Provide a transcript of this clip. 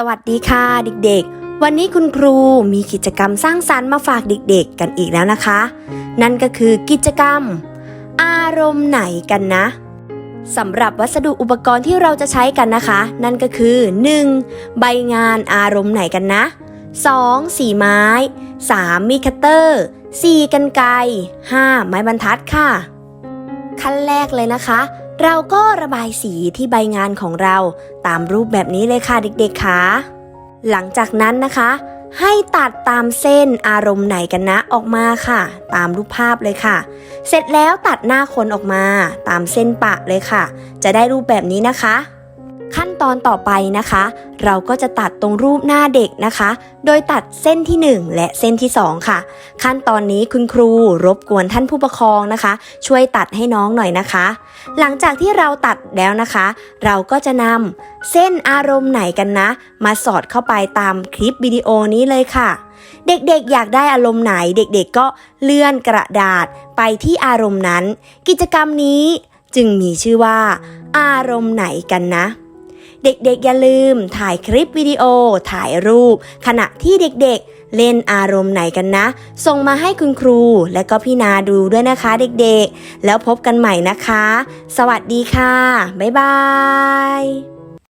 สวัสดีค่ะเด็กๆ วันนี้คุณครูมีกิจกรรมสร้างสรรค์มาฝากเด็กๆ กันอีกแล้วนะคะ นั่นก็คือกิจกรรม อารมณ์ไหนกันนะสำหรับวัสดุอุปกรณ์ที่เราจะใช้กันนะคะ นั่นก็คือ 1. ใบงานอารมณ์ไหนกันนะ 2. สีไม้ 3. มีคัตเตอร์ 4. กันไกร 5. ไม้บรรทัดค่ะ ขั้นแรกเลยนะคะ เราก็ระบายสีที่ใบงานของเราตามรูปแบบนี้เลยค่ะเด็กๆค่ะหลังจากนั้นนะคะ ให้ตัดตามเส้นอารมณ์ไหนกันนะออกมาค่ะ ตามรูปภาพเลยค่ะ เสร็จแล้วตัดหน้าคนออกมา ตามเส้นปะเลยค่ะ จะได้รูปแบบนี้นะคะ ขั้นตอนต่อไปนะคะ เราก็จะตัดตรงรูปหน้าเด็กนะคะ โดยตัดเส้นที่ 1 และเส้นที่ 2 ค่ะ ขั้นตอนนี้คุณครูรบกวนท่านผู้ปกครองนะคะ ช่วยตัดให้น้องหน่อยนะคะ หลังจากที่เราตัดแล้วนะคะ เราก็จะนำเส้นอารมณ์ไหนกันนะ มาสอดเข้าไปตามคลิปวิดีโอนี้เลยค่ะ เด็กๆอยากได้อารมณ์ไหนเด็กๆก็เลื่อนกระดาษไปที่อารมณ์นั้น กิจกรรมนี้จึงมีชื่อว่า อารมณ์ไหนกันนะ เด็กๆอย่าลืม ถ่ายคลิปวิดีโอ ถ่ายรูป ขณะที่เด็กๆ เล่นอารมณ์ไหนกันนะ ส่งมาให้คุณครู และก็พี่นาดูด้วยนะคะเด็กๆ แล้วพบกันใหม่นะคะ สวัสดีค่ะ บ๊ายบาย